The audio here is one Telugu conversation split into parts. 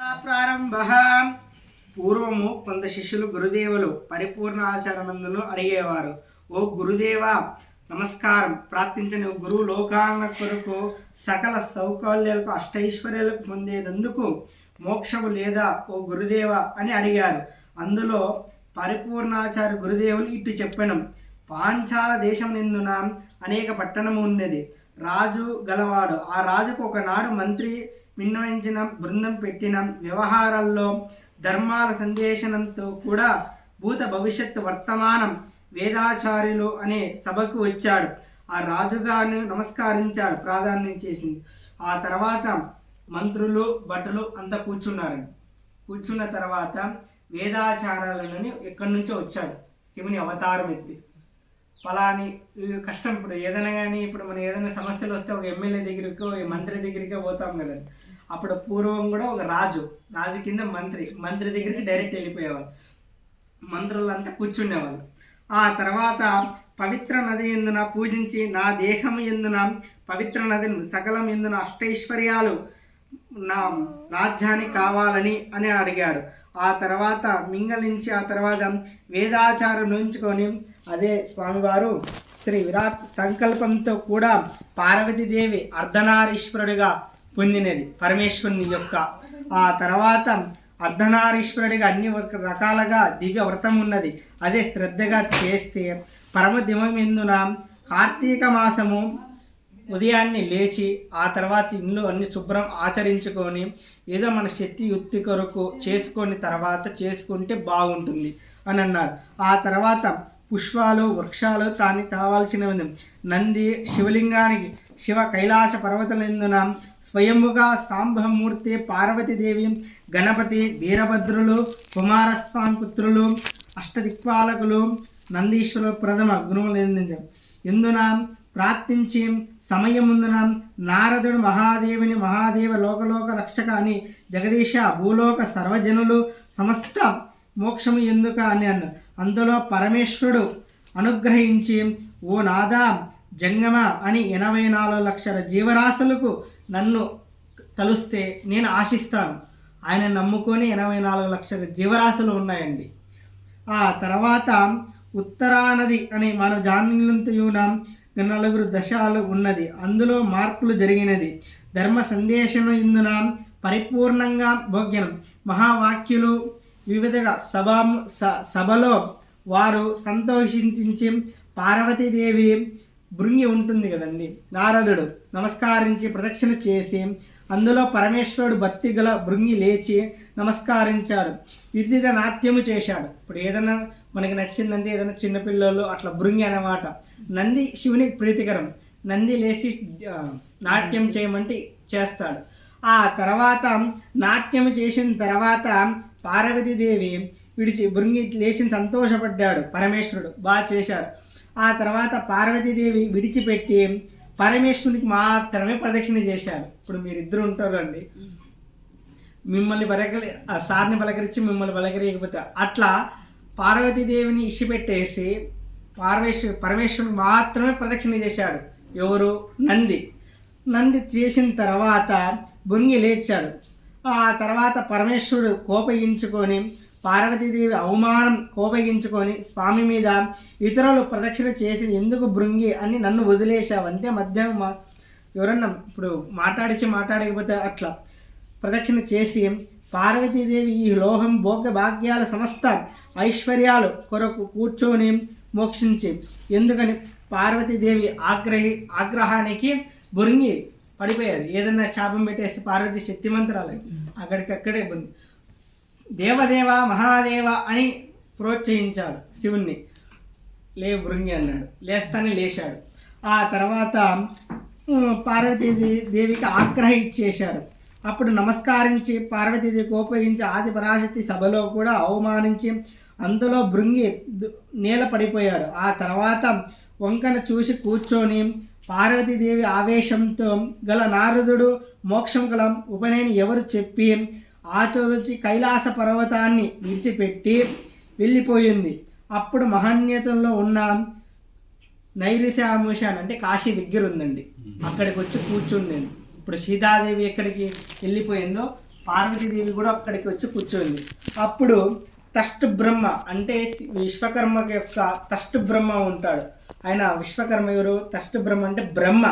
ప్రారంభ. పూర్వము కొంత శిష్యులు గురుదేవులు పరిపూర్ణ ఆచరణందును అడిగేవారు. ఓ గురుదేవ నమస్కారం. ప్రార్థించని గురువు లోకాల కొరకు సకల సౌకర్యాలకు అష్టైశ్వర్యాలకు పొందేందుకు మోక్షము లేదా? ఓ గురుదేవ అని అడిగారు. అందులో పరిపూర్ణాచార్య గురుదేవులు ఇటు చెప్పడం పాంచాల దేశం నిందున అనేక పట్టణము ఉన్నది రాజు గలవాడు. ఆ రాజుకు ఒకనాడు మంత్రి విన్నవించిన బృందం పెట్టిన వ్యవహారాల్లో ధర్మాల సందేశనంతో కూడా భూత భవిష్యత్తు వర్తమానం వేదాచార్యులు అనే సభకు వచ్చాడు. ఆ రాజుగారిని నమస్కరించాడు ప్రాధాన్యం చేసింది. ఆ తర్వాత మంత్రులు భటులు అంతా కూర్చున్నారండి కూర్చున్న తర్వాత వేదాచారాలని ఎక్కడి నుంచో వచ్చాడు. శివుని అవతారం ఎత్తి. ఫలాని కష్టం ఇప్పుడు ఏదైనా కానీ ఇప్పుడు మనం ఏదైనా సమస్యలు వస్తే ఒక ఎమ్మెల్యే దగ్గరికి మంత్రి దగ్గరికే పోతాం కదండి. అప్పుడు పూర్వం కూడా ఒక రాజు రాజు కింద మంత్రి మంత్రి దగ్గరికి డైరెక్ట్ వెళ్ళిపోయేవాళ్ళు మంత్రులంతా కూర్చుండేవాళ్ళు. ఆ తర్వాత పవిత్ర నది ఎందున పూజించి నా దేహం ఎందున పవిత్ర నదిని సకలం ఎందున అష్టైశ్వర్యాలు నా రాజ్యానికి కావాలని అని అడిగాడు. ఆ తర్వాత మింగలించి ఆ తర్వాత వేదాచారం నుంచుకొని అదే స్వామివారు శ్రీ విరాట్ సంకల్పంతో కూడా పార్వతీదేవి అర్ధనారీశ్వరుడిగా పొందినది. పరమేశ్వరుని యొక్క ఆ తర్వాత అర్ధనారీశ్వరుడిగా అన్ని రకాలుగా దివ్య వ్రతం ఉన్నది. అదే శ్రద్ధగా చేస్తే పరమదివం ఎందున కార్తీక మాసము ఉదయాన్నే లేచి ఆ తర్వాత ఇంట్లో అన్ని శుభ్రం ఆచరించుకొని ఏదో మన శక్తి యుక్తి కొరకు చేసుకొని తర్వాత చేసుకుంటే బాగుంటుంది అని అన్నారు. ఆ తర్వాత పుష్పాలు వృక్షాలు తాని కావాల్సినవి నంది శివలింగానికి శివ కైలాస పర్వతలందున స్వయముగా సాంబమూర్తి పార్వతీదేవి గణపతి వీరభద్రులు కుమారస్వామి పుత్రులు అష్టదిక్పాలకులు నందీశ్వర ప్రథమ గురువులు ఎందున ప్రార్థించి సమయముందున నారదుడు మహాదేవుని మహాదేవ లోకలోక రక్షక అని జగదీశ భూలోక సర్వజనులు సమస్త మోక్షము ఎందుక అని అన్న. అందులో పరమేశ్వరుడు అనుగ్రహించి ఓ నాదా జంగమ అని ఎనభై నాలుగు లక్షల జీవరాశులకు నన్ను తలుస్తే నేను ఆశిస్తాను. ఆయన నమ్ముకొని ఎనభై నాలుగు లక్షల జీవరాశులు ఉన్నాయండి. ఆ తర్వాత ఉత్తరానది అని మన జాన్యునం నలుగురు దశాలు ఉన్నది. అందులో మార్పులు జరిగినది. ధర్మ సందేశం ఇందున పరిపూర్ణంగా భోగ్యం మహావాక్యులు వివిధ సభ స- సభలో వారు సంతోషించి పార్వతీదేవి భృంగి ఉంటుంది కదండి. నారదుడు నమస్కరించి ప్రదక్షిణ చేసి అందులో పరమేశ్వరుడు భక్తి గల భృంగి లేచి నమస్కరించాడు. వివిధ నాట్యము చేశాడు. ఇప్పుడు ఏదైనా మనకి నచ్చిందంటే ఏదైనా చిన్నపిల్లలు అట్లా భృంగి అన్నమాట. నంది శివునికి ప్రీతికరం. నంది లేచి నాట్యం చేయమంటే చేస్తాడు. ఆ తర్వాత నాట్యం చేసిన తర్వాత పార్వతీదేవి విడిచి భృంగి లేచి సంతోషపడ్డాడు. పరమేశ్వరుడు. బాగా చేశారు. ఆ తర్వాత పార్వతీదేవి విడిచిపెట్టి పరమేశ్వరునికి మాత్రమే ప్రదక్షిణ చేశారు. ఇప్పుడు మీరిద్దరు ఉంటారు అండి మిమ్మల్ని పలకరి ఆ సార్ని పలకరించి మిమ్మల్ని పలకరియకపోతే అట్లా పార్వతీదేవిని ఇచ్చిపెట్టేసి పార్వేశ్వరు పరమేశ్వరుడు మాత్రమే ప్రదక్షిణ చేశాడు. ఎవరు? నంది. నంది చేసిన తర్వాత బొంగి లేచాడు. ఆ తర్వాత పరమేశ్వరుడు కోపగించుకొని పార్వతీదేవి అవమానం కోపగించుకొని స్వామి మీద ఇతరులు ప్రదక్షిణ చేసి ఎందుకు బృంగి అని నన్ను వదిలేశావంటే మధ్యాహ్నం మా ఎవరన్నా ఇప్పుడు మాట్లాడిచి మాట్లాడకపోతే అట్లా ప్రదక్షిణ చేసి పార్వతీదేవి ఈ లోహం భోగ భాగ్యాల సమస్త ఐశ్వర్యాలు కొరకు కూర్చొని మోక్షించి ఎందుకని పార్వతీదేవి ఆగ్రహి ఆగ్రహానికి బొరింగి పడిపోయారు. ఏదన్నా శాపం పెట్టేసి పార్వతి శక్తిమంతురాలు అక్కడికక్కడే ఇబ్బంది దేవదేవ మహాదేవ అని ప్రోత్సహించాడు శివుణ్ణి. లే బృంగి అన్నాడు. లేస్తానే లేచాడు ఆ తర్వాత ఉమ్, పార్వతీదేవి దేవికి ఆగ్రహ ఇచ్చేశాడు. అప్పుడు నమస్కరించి పార్వతీదేవి కోపగించి ఆది పరాశక్తి సభలో కూడా అవమానించి అందులో బృంగి దు- నేల పడిపోయాడు. ఆ తర్వాత వంకన చూసి కూర్చొని పార్వతీదేవి ఆవేశంతో గల నారదుడు మోక్షం గల ఉపనయని ఎవరు చెప్పి ఆచరించి కైలాస పర్వతాన్ని విడిచిపెట్టి వెళ్ళిపోయింది. అప్పుడు మహన్యతంలో ఉన్న నైరుశాముషాన్ అంటే కాశీ దగ్గర ఉందండి అక్కడికి వచ్చి కూర్చుండేది ఇప్పుడు సీతాదేవి ఎక్కడికి వెళ్ళిపోయిందో పార్వతీదేవి కూడా అక్కడికి వచ్చి కూర్చోంది. అప్పుడు తష్టు బ్రహ్మ అంటే విశ్వకర్మ యొక్క తష్టు బ్రహ్మ ఉంటాడు. ఆయన విశ్వకర్మ ఎవరు? తష్టు బ్రహ్మ అంటే బ్రహ్మ.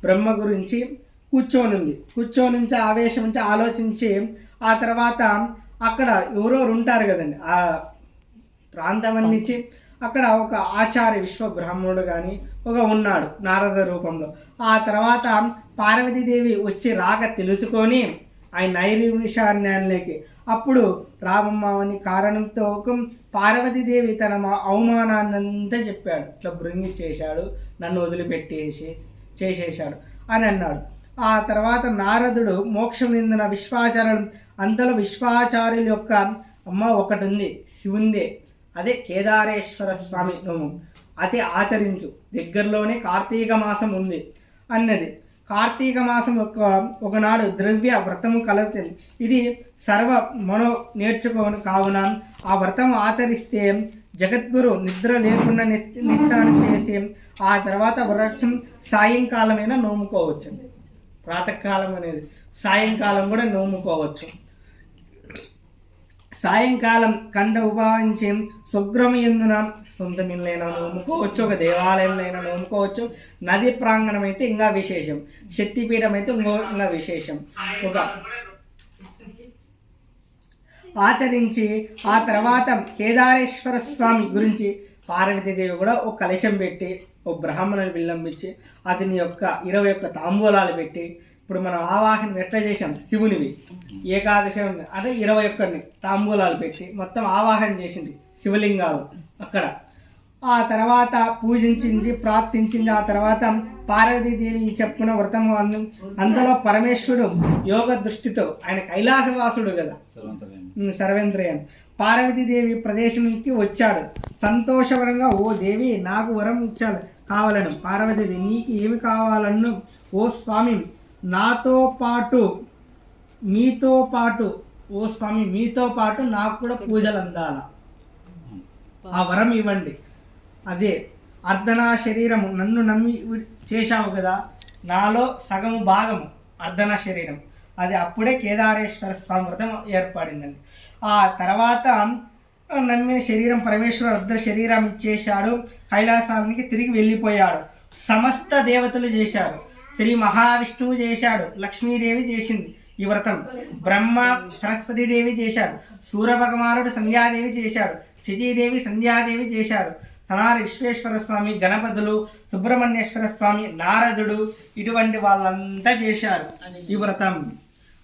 బ్రహ్మ గురించి కూర్చొని ఉంది కూర్చొని నుంచి ఆవేశం నుంచి ఆలోచించి ఆ తర్వాత అక్కడ ఎవరెవరు ఉంటారు కదండి? ఆ ప్రాంతం నుంచి అక్కడ ఒక ఆచార్య విశ్వ బ్రాహ్మణుడు కానీ ఒక ఉన్నాడు నారద రూపంలో. ఆ తర్వాత పార్వతీదేవి వచ్చి రాక తెలుసుకొని ఆయన నైరుషాన్యాలకి అప్పుడు రామమ్మని కారణంతో ఒక పార్వతీదేవి తన మా- అవమానాన్నంతా చెప్పాడు. ఇట్లా బృంగి చేశాడు నన్ను వదిలిపెట్టేసి చేసేశాడు అని అన్నాడు. ఆ తర్వాత నారదుడు మోక్షం నిందిన విశ్వాచార్యులు అంతలో విశ్వాచార్యుల యొక్క అమ్మ ఒకటి ఉంది శివుందే. అదే కేదారేశ్వర స్వామి నోము ఆచరించు. దగ్గరలోనే కార్తీక మాసం ఉంది అన్నది. కార్తీక మాసం యొక్క ఒకనాడు ద్రవ్య వ్రతము కలుగుతుంది. ఇది సర్వ మనో నేర్చుకోని కావున ఆ వ్రతం ఆచరిస్తే జగద్గురు నిద్ర లేకుండా నిట్- చేసి ఆ తర్వాత వృక్షం సాయంకాలమైనా నోముకోవచ్చు. ప్రాతకాలం అనేది సాయంకాలం కూడా నోముకోవచ్చు. సాయంకాలం కండ ఉపాయించి స్వగ్రమయందున సొంతమిల్లైనా నోముకోవచ్చు ఒక దేవాలయంలో నోముకోవచ్చు. నది ప్రాంగణం అయితే ఇంకా విశేషం. శక్తిపీఠం అయితే ఇంకో ఇంకా విశేషం. ఒక ఆచరించి ఆ తర్వాత కేదారేశ్వర స్వామి గురించి పార్వతీదేవి కూడా ఒక కలశం పెట్టి ఓ బ్రాహ్మణుని విల్లంబించి అతని యొక్క ఇరవై ఒక్క తాంబూలాలు పెట్టి ఇప్పుడు మనం ఆవాహన ఎట్లా చేసాం శివునివి. ఏకాదశి. అదే ఇరవై ఒక్కడిని తాంబూలాలు పెట్టి మొత్తం ఆవాహన చేసింది శివలింగాలు అక్కడ. ఆ తర్వాత పూజించింది ప్రార్థించింది ఆ తర్వాత పార్వతీదేవి చెప్పిన వ్రతము అందు అందులో పరమేశ్వరుడు యోగ దృష్టితో ఆయన కైలాసవాసుడు కదా. సర్వేంద్రయం పార్వతీదేవి ప్రదేశానికి వచ్చాడు. సంతోషకరంగా ఓ దేవి నాకు వరం ఇచ్చాడు కావాలను. పార్వతీదేవి నీకు ఏమి కావాలను ఓ స్వామి నాతో పాటు మీతో పాటు ఓ స్వామి మీతో పాటు నాకు కూడా పూజలు అందాల. ఆ వరం ఇవ్వండి. అదే అర్ధనా శరీరము నన్ను నమ్మి చేశావు కదా నాలో సగము భాగము అర్ధన శరీరం. అది అప్పుడే కేదారేశ్వర స్వామి వ్రతం ఏర్పడిందండి. ఆ తర్వాత నమ్మిన శరీరం పరమేశ్వరుడు అర్ధ శరీరం ఇచ్చేశాడు కైలాసానికి తిరిగి వెళ్ళిపోయాడు. సమస్త దేవతలు చేశారు. శ్రీ మహావిష్ణువు చేశాడు లక్ష్మీదేవి చేసింది ఈ వ్రతం. బ్రహ్మ సరస్వతీదేవి చేశాడు సూర్యభగవానుడు సంధ్యాదేవి చేశాడు చితీదేవి సంధ్యాదేవి చేశాడు సనారి విశ్వేశ్వర స్వామి గణపతులు సుబ్రహ్మణ్యేశ్వర స్వామి నారదుడు ఇటువంటి వాళ్ళంతా చేశారు ఈ వ్రతం.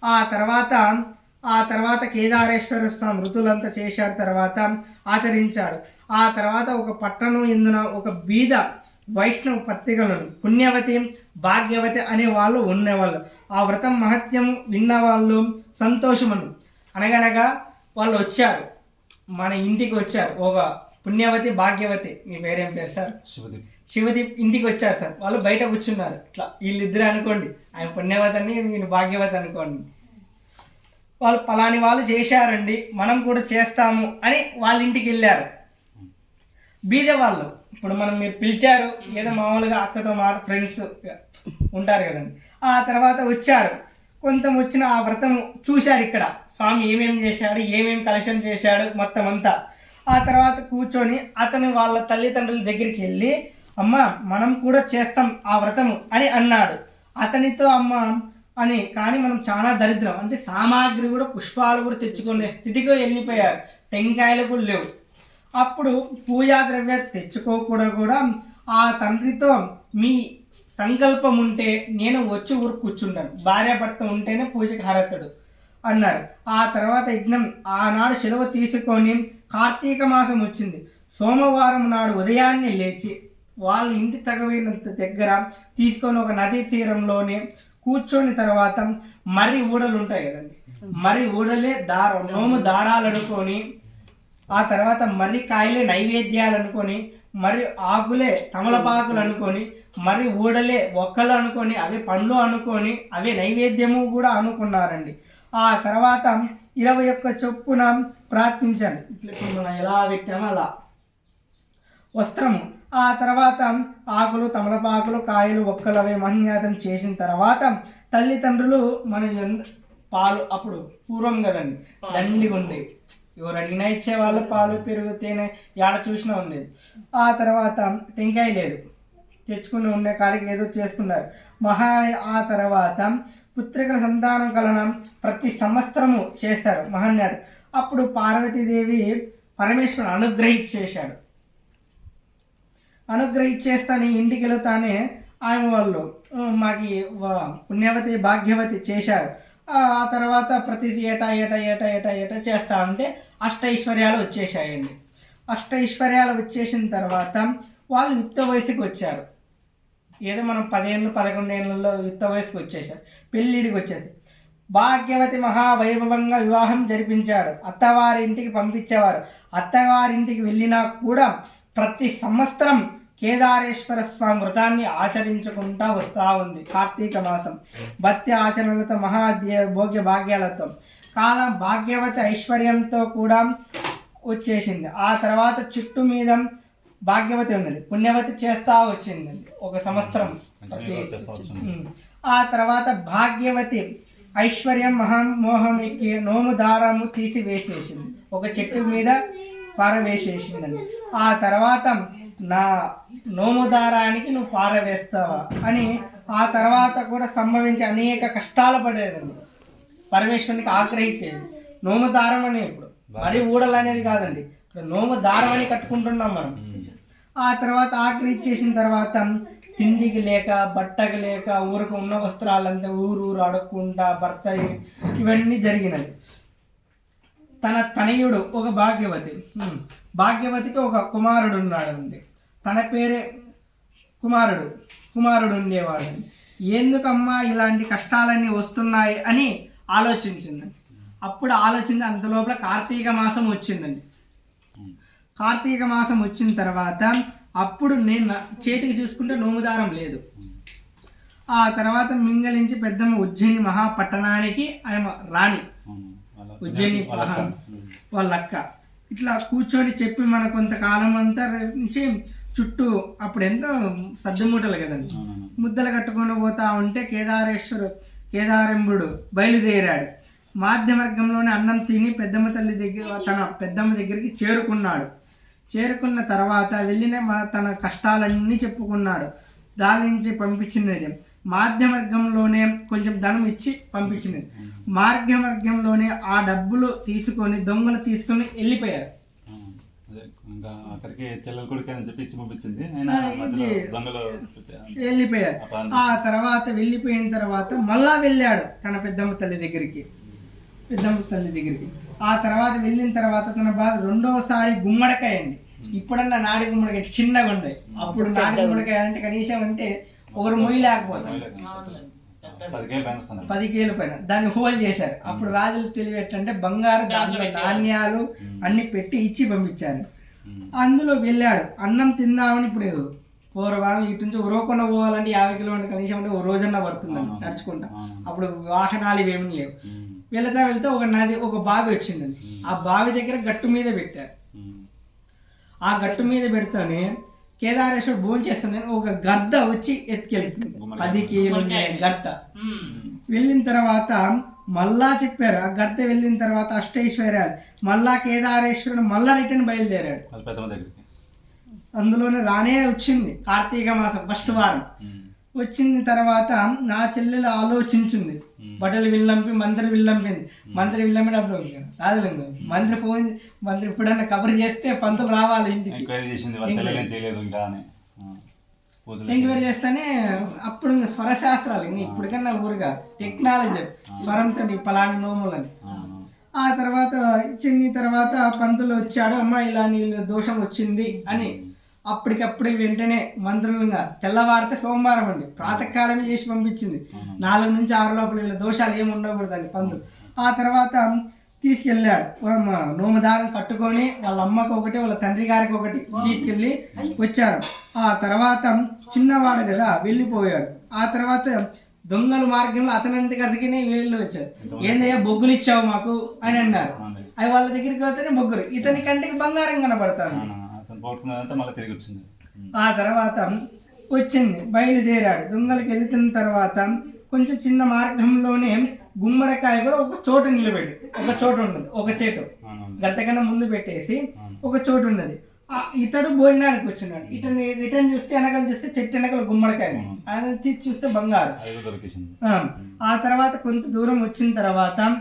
ఆ తర్వాత ఆ తర్వాత కేదారేశ్వర స్వామి ఋతులంతా చేశారు తర్వాత ఆచరించాడు. ఆ తర్వాత ఒక పట్టణం ఎందున ఒక బీద వైష్ణవ పత్రికలను పుణ్యవతి భాగ్యవతి అనే వాళ్ళు ఉండేవాళ్ళు ఆ వ్రతం మహత్యం విన్న వాళ్ళు సంతోషమను అనగనగా వాళ్ళు వచ్చారు. మన ఇంటికి వచ్చారు. ఒక పుణ్యవతి భాగ్యవతి. మీ పేరేం పేరు సార్? శివదీప్. శివదీప్ ఇంటికి వచ్చారు సార్. వాళ్ళు బయట కూర్చున్నారు. ఇట్లా వీళ్ళిద్దరు అనుకోండి ఆయన పుణ్యవతి అని వీళ్ళు భాగ్యవతి అనుకోండి. వాళ్ళు పలాని వాళ్ళు చేశారండి మనం కూడా చేస్తాము అని వాళ్ళ ఇంటికి వెళ్ళారు. బీద వాళ్ళు ఇప్పుడు మనం మీరు పిలిచారు ఏదో మామూలుగా అక్కతో మాట ఫ్రెండ్స్ ఉంటారు కదండి. ఆ తర్వాత వచ్చారు. కొంత వచ్చిన ఆ వ్రతం చూశారు ఇక్కడ. స్వామి ఏమేమి చేశాడు ఏమేమి కలెక్షన్ చేశాడు మొత్తం అంతా. ఆ తర్వాత కూర్చొని అతను వాళ్ళ తల్లిదండ్రుల దగ్గరికి వెళ్ళి అమ్మ మనం కూడా చేస్తాం ఆ వ్రతము అని అన్నాడు. అతనితో అమ్మ అని. కానీ మనం చాలా దరిద్రం. అంటే సామాగ్రి కూడా పుష్పాలు కూడా తెచ్చుకునే స్థితికి వెళ్ళిపోయారు. టెంకాయలు కూడా లేవు. అప్పుడు పూజా ద్రవ్య తెచ్చుకోకుండా కూడా ఆ తండ్రితో మీ సంకల్పం ఉంటే నేను వచ్చి ఊరు కూర్చుంటాను భార్యాభర్త ఉంటేనే పూజకి అర్హతడు అన్నారు. ఆ తర్వాత యజ్ఞం ఆనాడు సెలవు తీసుకొని కార్తీక మాసం వచ్చింది. సోమవారం నాడు ఉదయాన్నే లేచి వాళ్ళ ఇంటి తగవైనంత దగ్గర తీసుకొని ఒక నదీ తీరంలోనే కూర్చొని తర్వాత మర్రి ఊడలు ఉంటాయి కదండి. మర్రి ఊడలే దారం నోము దారాలు అనుకొని ఆ తర్వాత మర్రి కాయలే నైవేద్యాలు అనుకొని మరి ఆకులే తమలపాకులు అనుకొని మరి ఊడలే ఒక్కలు అనుకొని అవి పండ్లు అనుకొని అవి నైవేద్యము కూడా అనుకున్నారండి. ఆ తర్వాత ఇరవై ఒక్క చొప్పున ప్రార్థించండి. ఇట్లా ఇప్పుడు మనం ఎలా పెట్టామో అలా. వస్త్రము. ఆ తర్వాత ఆకులు తమలపాకులు కాయలు ఒక్కలు అవి మహన్యాతం చేసిన తర్వాత తల్లిదండ్రులు మన పాలు అప్పుడు పూర్వం కదండి దండిగా ఉండేవి ఎవరు అడిగినా ఇచ్చేవాళ్ళు పాలు పెరుగు తేనె ఏడ చూసినా ఉండేది. ఆ తర్వాత టెంకాయ లేదు. తెచ్చుకుని ఉండే కాడికి ఏదో చేసుకున్నారు. మహా ఆ తర్వాత పుత్రికల సంతానం కలనం ప్రతి సంవత్సరము చేస్తారు మహాన్యాడు అప్పుడు పార్వతీదేవి పరమేశ్వరుని అనుగ్రహించేశాడు. అనుగ్రహించేస్తాను ఇంటికి వెళుతానే ఆమె వాళ్ళు "ఉమ్, మాకి పుణ్యవతి భాగ్యవతి చేశారు. ఆ తర్వాత ప్రతి ఏటా ఏటా ఏటా ఏటా ఏటా చేస్తా ఉంటే అష్టైశ్వర్యాలు వచ్చేసాయండి అష్టైశ్వర్యాలు వచ్చేసిన తర్వాత వాళ్ళు యుక్త వయసుకి వచ్చారు. ఏదో మనం పదిహేను పదకొండు ఏళ్ళలో యుక్త వయసుకు వచ్చేసారు పెళ్ళిడికి వచ్చేది భాగ్యవతి మహావైభవంగా వివాహం జరిపించాడు. అత్తవారింటికి పంపించేవారు. అత్తవారింటికి వెళ్ళినా కూడా ప్రతి సంవత్సరం కేదారేశ్వర స్వామి వ్రతాన్ని ఆచరించుకుంటా వస్తూ ఉంది కార్తీక మాసం. భక్తి ఆచరణలతో మహా దే- భోగ్య భాగ్యాలతో. కాలం భాగ్యవతి ఐశ్వర్యంతో కూడా వచ్చేసింది. ఆ తర్వాత చుట్టు మీద భాగ్యవతి ఉన్నది. పుణ్యవతి చేస్తా వచ్చిందండి ఒక సంవత్సరం. ఆ తర్వాత భాగ్యవతి ఐశ్వర్యం మహామోహం ఎక్కి నోము దారము తీసి వేసేసింది ఒక చెట్టు మీద పారవేసేసిందండి ఆ తర్వాత నా నోము దారానికి నువ్వు పారవేస్తావా అని ఆ తర్వాత కూడా సంభవించి అనేక కష్టాలు పడేదండి. పరమేశ్వరునికి ఆగ్రహించేది. నోము దారం అని ఇప్పుడు. మరి ఊడలు అనేది కాదండి. నోము దారం అని కట్టుకుంటున్నాం మనం. ఆ తర్వాత ఆగ్రహించేసిన తర్వాత తిండికి లేక బట్టకి లేక ఊరికి ఉన్న వస్త్రాలంతా ఊరు ఊరు అడుక్కుంటా భర్త ఇవన్నీ జరిగినది తన తనయుడు ఒక భాగ్యవతి. ఉమ్, భాగ్యవతికి ఒక కుమారుడు ఉన్నాడండి. తన పేరే కుమారుడు. కుమారుడు ఉండేవాడు. ఎందుకమ్మా ఇలాంటి కష్టాలన్నీ వస్తున్నాయి? అని ఆలోచించిందండి అప్పుడు ఆలోచించి అంత లోపల కార్తీక మాసం వచ్చిందండి. కార్తీక మాసం వచ్చిన తర్వాత అప్పుడు నేను చేతికి చూసుకుంటే నోముదారం లేదు. ఆ తర్వాత మింగలించి పెద్దమ్మ ఉజ్జయిని మహాపట్టణానికి ఆమె రాణి. ఉజ్జయిని పలహారం వాళ్ళ అక్క ఇట్లా కూర్చొని చెప్పి మన కొంతకాలం అంతా నుంచి చుట్టూ అప్పుడు ఎంతో సర్దుమూటలు కదండి. ముద్దలు కట్టుకొని పోతా ఉంటే కేదారేశ్వరు కేదారెంబుడు బయలుదేరాడు. మాధ్యవర్గంలోనే అన్నం తిని పెద్దమ్మ తల్లి దగ్గర తన పెద్దమ్మ దగ్గరికి చేరుకున్నాడు. చేరుకున్న తర్వాత వెళ్ళిన మన తన కష్టాలన్నీ చెప్పుకున్నాడు. దాని నుంచి పంపించినది మాధ్యవర్గంలోనే కొంచెం ధనం ఇచ్చి పంపించినది. మార్గవర్గంలోనే ఆ డబ్బులు తీసుకొని దొంగలు తీసుకొని వెళ్ళిపోయారు. ఇంకా అక్కడికి చెల్లెలు కొడుకు అని చెప్పి ఇచ్చి పంపించింది. ఆయన ఆ, దొంగలు వెళ్ళిపోయారు. తర్వాత వెళ్ళిపోయిన తర్వాత మళ్ళా వెళ్ళాడు తన పెద్దమ్మ తల్లి దగ్గరికి. పెద్దమ్మ తల్లి దగ్గరికి. ఆ తర్వాత వెళ్ళిన తర్వాత తన బాధ రెండోసారి గుమ్మడికాయ అండి. ఇప్పుడన్నా నాడి గుమ్మడికాయ చిన్నగా ఉన్నాయి అప్పుడు నాడి గుమ్మడికాయ అంటే కనీసం అంటే ఒకరు మొయ్యి లేకపోతాం పది కేల పైన దాన్ని హోల్ చేశారు. అప్పుడు రాజులు తెలివి ఎట్లంటే బంగారు దాంట్లో నాణ్యాలు అన్ని పెట్టి ఇచ్చి పంపించారు. అందులో వెళ్ళాడు. అన్నం తిందామని ఇప్పుడు పూర్వం ఇటు నుంచి ఉరవకొండ పోవాలంటే యాభై కిలోమీటర్ కనీసం అంటే ఓ రోజన్నా పడుతుందండి నడుచుకుంటా. అప్పుడు వాహనాలు ఇవేమీ లేవు. వెళ్తా వెళ్తే ఒక నది ఒక బావి వచ్చిందండి. ఆ బావి దగ్గర గట్టు మీద పెట్టారు. ఆ గట్టు మీద పెడితేనే కేదారేశ్వరుడు భోజనం చేస్తున్నాను ఒక గద్ద వచ్చి ఎత్తుకెళ్తుంది పది కేజీలు గద్ద. వెళ్ళిన తర్వాత మళ్ళా చెప్పారు. ఆ గద్ద వెళ్ళిన తర్వాత అష్టైశ్వర్యాలు. మళ్ళా కేదారేశ్వరుడు మళ్ళా రిటర్న్ బయలుదేరాడు. అందులోనే రానే వచ్చింది కార్తీక మాసం ఫస్ట్ వారం. వచ్చిన తర్వాత నా చెల్లెలు ఆలోచించింది. బట్టలు విల్లంపి మంత్రి విల్లంపింది. మంత్రి విల్లంపినప్పుడు రాజులింగం. మంత్రి ఫోన్ మంత్రి ఎప్పుడన్నా కబురు చేస్తే పంతులు రావాలి ఇంటికి. ఎంక్వైరీ చేస్తేనే అప్పుడు స్వరశాస్త్రాలు ఇప్పటికన్నా ఊరుగా. టెక్నాలజీ. స్వరంతో పలాని నోములని. ఆ, ఆ తర్వాత చిన్ని తర్వాత పంతులు వచ్చాడు. అమ్మ ఇలా నీళ్ళు దోషం వచ్చింది అని. అప్పటికప్పుడు వెంటనే మంత్రులుగా తెల్లవారితే సోమవారం అండి. ప్రాతకాలమే చేసి పంపించింది. నాలుగు నుంచి ఆరు లోపల వీళ్ళ దోషాలు ఏమి ఉండకూడదని పంతులు ఆ తర్వాత తీసుకెళ్ళాడు. నోముదారం కట్టుకొని వాళ్ళ అమ్మకు ఒకటి వాళ్ళ తండ్రి గారికి ఒకటి తీసుకెళ్ళి వచ్చారు. ఆ తర్వాత చిన్నవాడు కదా వెళ్ళిపోయాడు. ఆ తర్వాత దొంగల మార్గంలో అతనంతకి అతకినే వీళ్ళు వచ్చారు ఏందయ్యా బొగ్గులు ఇచ్చావు మాకు? అని అన్నారు. అవి వాళ్ళ దగ్గరికి పోతేనే బొగ్గులు. ఇతని కంటికి బంగారం కనబడతాను పోతున్నదంతా మళ్ళీ తిరిగి వచ్చింది. ఆ తర్వాత వచ్చింది బయలుదేరాడు. దొంగలకి వెళ్తున్న తర్వాత కొంచెం చిన్న మార్గంలోనే గుమ్మడికాయ కూడా ఒక చోట నిలబెట్టి ఒక చోట ఉన్నది ఒక చెట్టు. అవునవును. గంట కన్నా ముందు పెట్టేసి. ఒక చోటు ఉన్నది. ఆ ఇతడు భోజనానికి వచ్చినాడు. ఇతను రిటర్న్ చూస్తే వెనకాల చూస్తే చెట్టు వెనకాల గుమ్మడికాయ. ఆయన తీసి చూస్తే బంగారు. ఆ తర్వాత కొంత దూరం వచ్చిన తర్వాత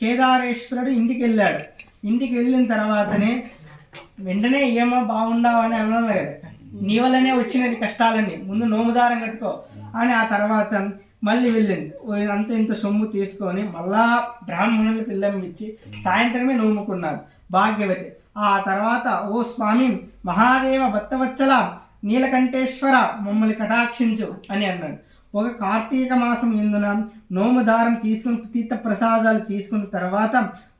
కేదారేశ్వరుడు ఇంటికి వెళ్ళాడు. ఇంటికి వెళ్ళిన తర్వాతనే వెంటనే ఏమో బాగుండావు అని అన్నాను కదా. నీ వల్లనే వచ్చినది కష్టాలన్నీ. ముందు నోముదారం కట్టుకో. అని ఆ తర్వాత మళ్ళీ వెళ్ళింది. అంత ఇంత సొమ్ము తీసుకొని మళ్ళా బ్రాహ్మణులు పిల్లం ఇచ్చి సాయంత్రమే నోముకున్నారు భాగ్యవతి. ఆ తర్వాత ఓ స్వామి మహాదేవ భక్తవత్సల నీలకంఠేశ్వర మమ్మల్ని కటాక్షించు అని అన్నాడు. ఒక కార్తీక మాసం ఇందున నోముదారం తీసుకుని తీర్థ ప్రసాదాలు తీసుకున్న తర్వాత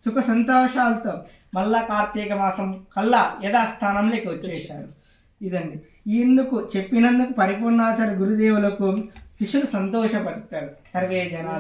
సుఖ సంతోషాలతో మళ్ళా కార్తీక మాసం కల్లా యథాస్థానంలోకి వచ్చేసారు ఇదండి. ఇందుకు చెప్పినందుకు పరిపూర్ణాచార్య గురుదేవులకు శిష్యులు సంతోషపడతాడు సర్వే జనా